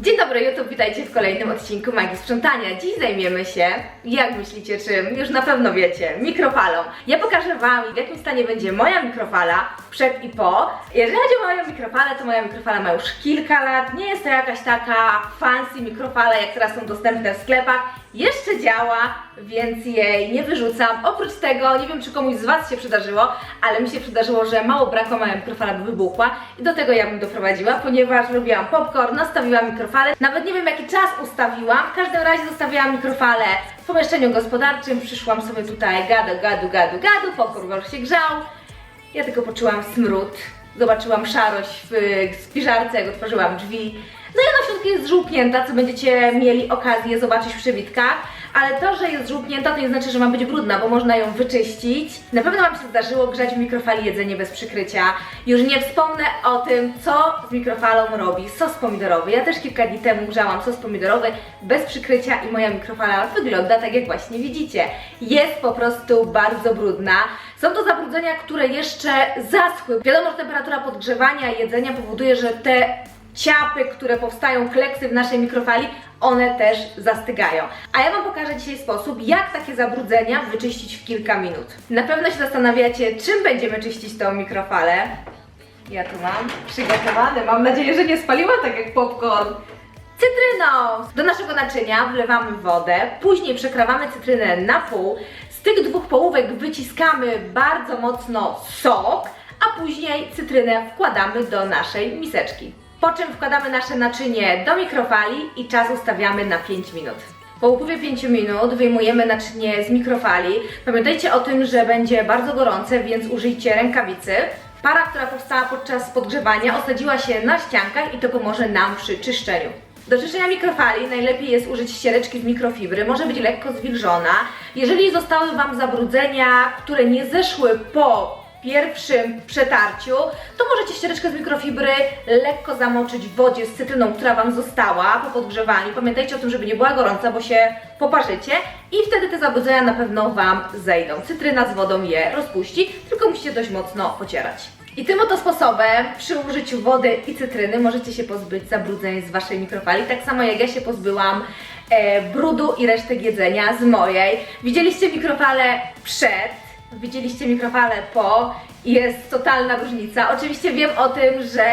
Dzień dobry YouTube, witajcie w kolejnym odcinku Magii Sprzątania. Dziś zajmiemy się, jak myślicie czym, już na pewno wiecie, mikrofalą. Ja pokażę Wam w jakim stanie będzie moja mikrofala przed i po. Jeżeli chodzi o moją mikrofalę, to moja mikrofala ma już kilka lat, nie jest to jakaś taka fancy mikrofala, jak teraz są dostępne w sklepach. Jeszcze działa, więc jej nie wyrzucam. Oprócz tego, nie wiem czy komuś z Was się przydarzyło, ale mi się przydarzyło, że mało brakło, moja mikrofala by wybuchła i do tego ja bym doprowadziła, ponieważ robiłam popcorn, nastawiłam mikrofalę. Nawet nie wiem jaki czas ustawiłam, w każdym razie zostawiłam mikrofalę w pomieszczeniu gospodarczym, przyszłam sobie tutaj gadu, gadu, gadu, gadu, popcorn się grzał. Ja tylko poczułam smród, zobaczyłam szarość w spiżarce, jak otworzyłam drzwi. No i ona w środku jest żółknięta, co będziecie mieli okazję zobaczyć w przebitkach. Ale to, że jest żółknięta, to nie znaczy, że ma być brudna, bo można ją wyczyścić. Na pewno Wam się zdarzyło grzać w mikrofali jedzenie bez przykrycia. Już nie wspomnę o tym, co z mikrofalą robi sos pomidorowy. Ja też kilka dni temu grzałam sos pomidorowy bez przykrycia i moja mikrofala wygląda tak, jak właśnie widzicie. Jest po prostu bardzo brudna. Są to zabrudzenia, które jeszcze zaschły. Wiadomo, że temperatura podgrzewania jedzenia powoduje, że te ciapy, które powstają, kleksy w naszej mikrofali, one też zastygają. A ja Wam pokażę dzisiaj sposób, jak takie zabrudzenia wyczyścić w kilka minut. Na pewno się zastanawiacie, czym będziemy czyścić tą mikrofalę. Ja tu mam przygotowane, mam nadzieję, że nie spaliła tak jak popcorn. Cytryną! Do naszego naczynia wlewamy wodę, później przekrawamy cytrynę na pół. Z tych dwóch połówek wyciskamy bardzo mocno sok, a później cytrynę wkładamy do naszej miseczki. Po czym wkładamy nasze naczynie do mikrofali i czas ustawiamy na 5 minut. Po upływie 5 minut wyjmujemy naczynie z mikrofali. Pamiętajcie o tym, że będzie bardzo gorące, więc użyjcie rękawicy. Para, która powstała podczas podgrzewania, osadziła się na ściankach i to pomoże nam przy czyszczeniu. Do czyszczenia mikrofali najlepiej jest użyć ściereczki z mikrofibry, może być lekko zwilżona. Jeżeli zostały Wam zabrudzenia, które nie zeszły po pierwszym przetarciu, to możecie ściereczkę z mikrofibry lekko zamoczyć w wodzie z cytryną, która Wam została po podgrzewaniu. Pamiętajcie o tym, żeby nie była gorąca, bo się poparzycie i wtedy te zabrudzenia na pewno Wam zejdą. Cytryna z wodą je rozpuści, tylko musicie dość mocno pocierać. I tym oto sposobem przy użyciu wody i cytryny możecie się pozbyć zabrudzeń z Waszej mikrofali, tak samo jak ja się pozbyłam e, brudu i resztek jedzenia z mojej. Widzieliście mikrofalę przed, Widzieliście mikrofalę po i jest totalna różnica. Oczywiście wiem o tym, że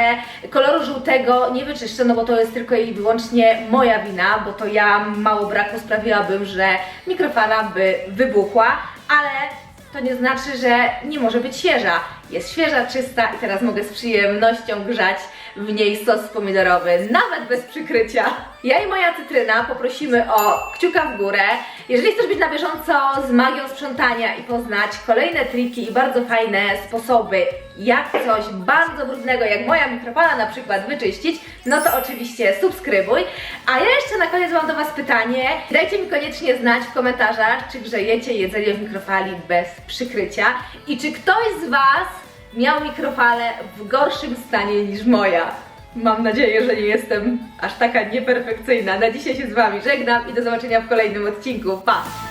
koloru żółtego nie wyczyszczę, no bo to jest tylko i wyłącznie moja wina, bo to ja mało braku sprawiłabym, że mikrofala by wybuchła, ale to nie znaczy, że nie może być świeża. Jest świeża, czysta i teraz mogę z przyjemnością grzać w niej sos pomidorowy, nawet bez przykrycia. Ja i moja cytryna poprosimy o kciuka w górę. Jeżeli chcesz być na bieżąco z magią sprzątania i poznać kolejne triki i bardzo fajne sposoby, jak coś bardzo brudnego, jak moja mikrofala na przykład wyczyścić, no to oczywiście subskrybuj. A ja jeszcze na koniec mam do Was pytanie. Dajcie mi koniecznie znać w komentarzach, czy grzejecie jedzenie w mikrofali bez przykrycia i czy ktoś z Was miał mikrofalę w gorszym stanie niż moja. Mam nadzieję, że nie jestem aż taka nieperfekcyjna. Na dzisiaj się z Wami żegnam i do zobaczenia w kolejnym odcinku. Pa!